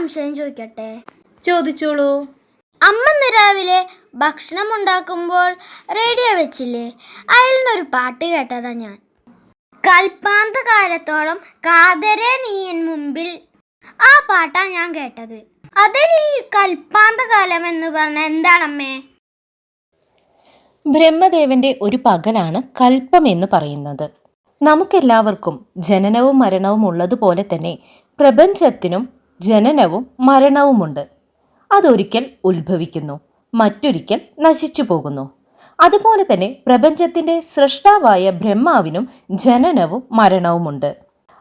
സംശയം ചോദിക്കട്ടെ? ചോദിച്ചോളൂ. അമ്മ ഇന്ന് രാവിലെ ഭക്ഷണം ഉണ്ടാക്കുമ്പോൾ റേഡിയോ വെച്ചില്ലേ? അതിൽ നിന്നൊരു പാട്ട് കേട്ടതാ ഞാൻ. കൽപ്പാന്ത കാലത്തോളം കാതരെ നീയൻ മുമ്പിൽ. ആ പാട്ടാ ഞാൻ കേട്ടത്. അതിൽ ഈ കൽപ്പാന്ത കാലം എന്ന് പറഞ്ഞ എന്താണമ്മേ? ബ്രഹ്മദേവന്റെ ഒരു പകലാണ് കൽപ്പം എന്ന് പറയുന്നത്. നമുക്കെല്ലാവർക്കും ജനനവും മരണവും ഉള്ളതുപോലെ തന്നെ പ്രപഞ്ചത്തിനും ജനനവും മരണവുമുണ്ട്. അതൊരിക്കൽ ഉത്ഭവിക്കുന്നു മറ്റൊരിക്കൽ നശിച്ചു പോകുന്നു. അതുപോലെ തന്നെ പ്രപഞ്ചത്തിന്റെ സൃഷ്ടാവായ ബ്രഹ്മാവിനും ജനനവും മരണവുമുണ്ട്.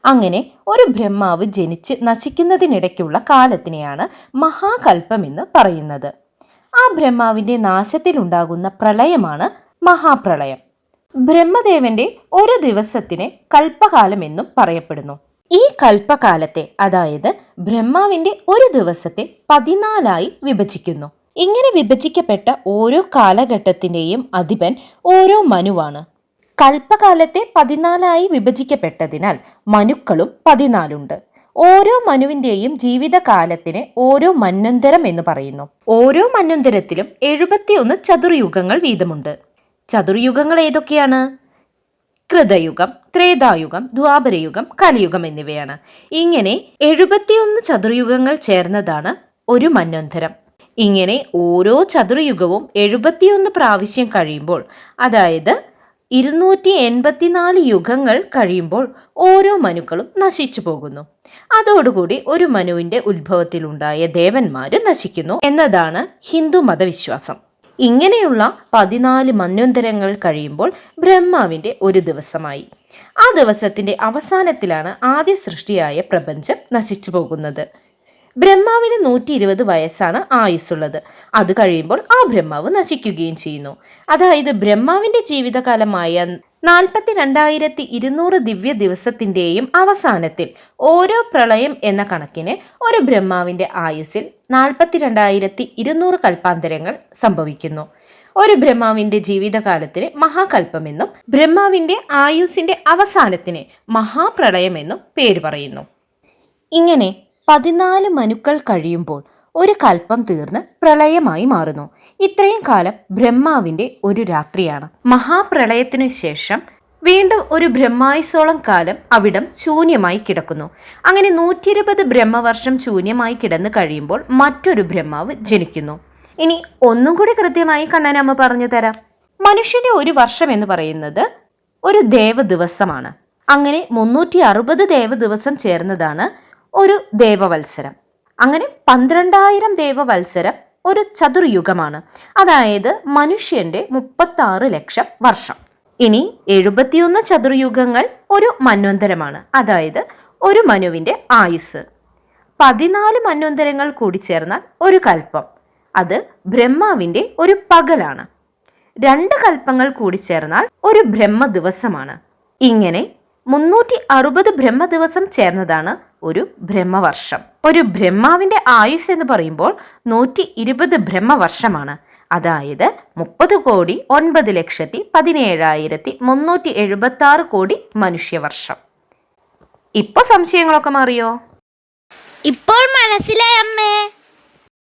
അങ്ങനെ ഒരു ബ്രഹ്മാവ് ജനിച്ച് നശിക്കുന്നതിനിടയ്ക്കുള്ള കാലത്തിനെയാണ് മഹാകൽപ്പം എന്ന് പറയുന്നത്. ആ ബ്രഹ്മാവിന്റെ നാശത്തിലുണ്ടാകുന്ന പ്രളയമാണ് മഹാപ്രളയം. ബ്രഹ്മദേവന്റെ ഒരു ദിവസത്തിന് കൽപ്പകാലം എന്നും പറയപ്പെടുന്നു. ഈ കൽപ്പകാലത്തെ അതായത് ബ്രഹ്മാവിന്റെ ഒരു ദിവസത്തെ പതിനാലായി വിഭജിക്കുന്നു. ഇങ്ങനെ വിഭജിക്കപ്പെട്ട ഓരോ കാലഘട്ടത്തിന്റെയും അധിപൻ ഓരോ മനുവാണ്. കൽപ്പകാലത്തെ പതിനാലായി വിഭജിക്കപ്പെട്ടതിനാൽ മനുക്കളും പതിനാലുണ്ട്. ഓരോ മനുവിന്റെയും ജീവിതകാലത്തിന് ഓരോ മന്നന്തരം എന്ന് പറയുന്നു. ഓരോ മന്നന്തരത്തിലും എഴുപത്തിയൊന്ന് ചതുർയുഗങ്ങൾ വീതമുണ്ട്. ചതുർയുഗങ്ങൾ ഏതൊക്കെയാണ്? കൃതയുഗം ത്രേതായുഗം ദ്വാപരയുഗം കലിയുഗം എന്നിവയാണ്. ഇങ്ങനെ എഴുപത്തിയൊന്ന് ചതുർയുഗങ്ങൾ ചേർന്നതാണ് ഒരു മന്വന്തരം. ഇങ്ങനെ ഓരോ ചതുർയുഗവും എഴുപത്തിയൊന്ന് പ്രാവശ്യം കഴിയുമ്പോൾ അതായത് ഇരുന്നൂറ്റി എൺപത്തിനാല് യുഗങ്ങൾ കഴിയുമ്പോൾ ഓരോ മനുക്കളും നശിച്ചു പോകുന്നു. അതോടുകൂടി ഒരു മനുവിന്റെ ഉത്ഭവത്തിലുണ്ടായ ദേവന്മാർ നശിക്കുന്നു എന്നതാണ് ഹിന്ദു മതവിശ്വാസം. ഇങ്ങനെയുള്ള പതിനാല് മന്വന്തരങ്ങൾ കഴിയുമ്പോൾ ബ്രഹ്മാവിന്റെ ഒരു ദിവസമായി. ആ ദിവസത്തിന്റെ അവസാനത്തിലാണ് ആദ്യ സൃഷ്ടിയായ പ്രപഞ്ചം നശിച്ചു പോകുന്നത്. ബ്രഹ്മാവിന് നൂറ്റി ഇരുപത് വയസ്സാണ് ആയുസ്സുള്ളത്. അത് കഴിയുമ്പോൾ ആ ബ്രഹ്മാവ് നശിക്കുകയും ചെയ്യുന്നു. അതായത് ബ്രഹ്മാവിന്റെ ജീവിതകാലമായ നാൽപ്പത്തി രണ്ടായിരത്തി ഇരുന്നൂറ് ദിവ്യ ദിവസത്തിന്റെയും അവസാനത്തിൽ ഓരോ പ്രളയം എന്ന കണക്കിന് ഒരു ബ്രഹ്മാവിന്റെ ആയുസ്സിൽ നാൽപ്പത്തി രണ്ടായിരത്തി ഇരുന്നൂറ് കൽപ്പാന്തരങ്ങൾ സംഭവിക്കുന്നു. ഒരു ബ്രഹ്മാവിന്റെ ജീവിതകാലത്തിന് മഹാകൽപ്പമെന്നും ബ്രഹ്മാവിന്റെ ആയുസിന്റെ അവസാനത്തിന് മഹാപ്രളയമെന്നും പേര് പറയുന്നു. ഇങ്ങനെ പതിനാല് മനുക്കൾ കഴിയുമ്പോൾ ഒരു കൽപ്പം തീർന്ന് പ്രളയമായി മാറുന്നു. ഇത്രയും കാലം ബ്രഹ്മാവിന്റെ ഒരു രാത്രിയാണ്. മഹാപ്രളയത്തിനു ശേഷം വീണ്ടും ഒരു ബ്രഹ്മായുസോളം കാലം അവിടം ശൂന്യമായി കിടക്കുന്നു. അങ്ങനെ നൂറ്റി ഇരുപത് ബ്രഹ്മവർഷം ശൂന്യമായി കിടന്നു കഴിയുമ്പോൾ മറ്റൊരു ബ്രഹ്മാവ് ജനിക്കുന്നു. ഇനി ഒന്നും കൂടി കൃത്യമായി കണ്ണനമ്മ പറഞ്ഞു തരാം. മനുഷ്യന്റെ ഒരു വർഷം എന്ന് പറയുന്നത് ഒരു ദേവ ദിവസമാണ് അങ്ങനെ മുന്നൂറ്റി അറുപത് ദേവ ദിവസം ചേർന്നതാണ് ഒരു ദേവവത്സരം. അങ്ങനെ പന്ത്രണ്ടായിരം ദേവവത്സരം ഒരു ചതുർയുഗമാണ്. അതായത് മനുഷ്യന്റെ മുപ്പത്തി ആറ് ലക്ഷം വർഷം. ഇനി എഴുപത്തിയൊന്ന് ചതുർയുഗങ്ങൾ ഒരു മന്വന്തരമാണ്. അതായത് ഒരു മനുവിന്റെ ആയുസ് പതിനാല് മന്വന്തരങ്ങൾ കൂടി ചേർന്നാൽ ഒരു കൽപ്പം. അത് ബ്രഹ്മാവിന്റെ ഒരു പകലാണ്. രണ്ട് കൽപ്പങ്ങൾ കൂടി ചേർന്നാൽ ഒരു ബ്രഹ്മ ദിവസമാണ് ഇങ്ങനെ മുന്നൂറ്റി അറുപത് ബ്രഹ്മ ദിവസം ചേർന്നതാണ് ഒരു ബ്രഹ്മവർഷം. ഒരു ബ്രഹ്മാവിന്റെ ആയുസ് എന്ന് പറയുമ്പോൾ നൂറ്റി ഇരുപത് ബ്രഹ്മവർഷമാണ്. അതായത് മുപ്പത് കോടി ഒൻപത് ലക്ഷത്തി പതിനേഴായിരത്തി മുന്നൂറ്റി എഴുപത്തി ആറ് കോടി മനുഷ്യവർഷം. ഇപ്പൊ സംശയങ്ങളൊക്കെ മാറിയോ? ഇപ്പോൾ മനസ്സിലായി അമ്മേ.